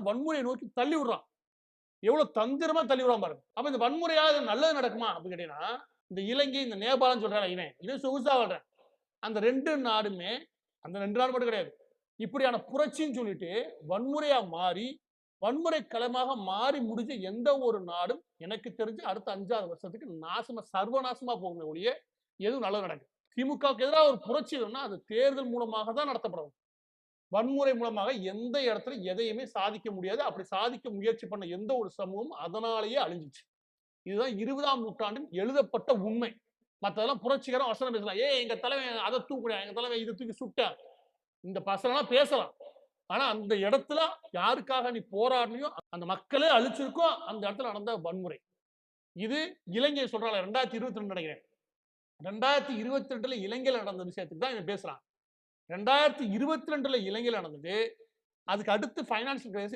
வன்முறையை நோக்கி தள்ளி விடுறான். எவ்வளவு தந்திரமா தள்ளி விடுறான் பாருங்க. அப்ப இந்த வன்முறையால நல்லது நடக்குமா? அப்படின்னு கேட்டீங்கன்னா இந்த இலங்கை இந்த நேபாளம் சொல்றேன் இவன். இவன் சொகுசா வாழ்றேன். அந்த ரெண்டு நாடுமே அந்த ரெண்டு நாடு மட்டும் கிடையாது. இப்படியான புரட்சின்னு சொல்லிட்டு வன்முறையா மாறி வன்முறை களமாக மாறி முடிஞ்ச எந்த ஒரு நாடும் எனக்கு தெரிஞ்சு அடுத்த அஞ்சாவது வருஷத்துக்கு நாசமா சர்வநாசமா போகுமே ஒழிய எதுவும் நல்லது நடக்கும் திமுகவுக்கு எதிராக ஒரு புரட்சி வேணும்னா அது தேர்தல் மூலமாக தான் நடத்தப்படும். வன்முறை மூலமாக எந்த இடத்துல எதையுமே சாதிக்க முடியாது. அப்படி சாதிக்க முயற்சி பண்ண எந்த ஒரு சமூகம் அதனாலேயே அழிஞ்சிச்சு இதுதான் இருபதாம் நூற்றாண்டின் எழுதப்பட்ட உண்மை. மற்றதெல்லாம் புரட்சிகரம் வசனம் பேசலாம். ஏ எங்க தலைவன் அதை தூக்குறேன் எங்க தலைவன் இதை தூக்கி சுட்டேன். இந்த பசங்களாம் பேசலாம். ஆனா அந்த இடத்துல யாருக்காக நீ போராடினியோ அந்த மக்களே அழிச்சிருக்கோ அந்த இடத்துல நடந்த வன்முறை. இது இலங்கை சொல்றாங்க. ரெண்டாயிரத்தி இருபத்தி ரெண்டு நினைக்கிறேன். ரெண்டாயிரத்தி இருபத்தி ரெண்டுல இலங்கையில நடந்த விஷயத்துக்கு தான் இவன் பேசுறான் ரெண்டாயிரத்தி இருபத்தி ரெண்டுல இலங்கையில் நடந்தது. அதுக்கு அடுத்து ஃபைனான்சியல் கிரைஸ்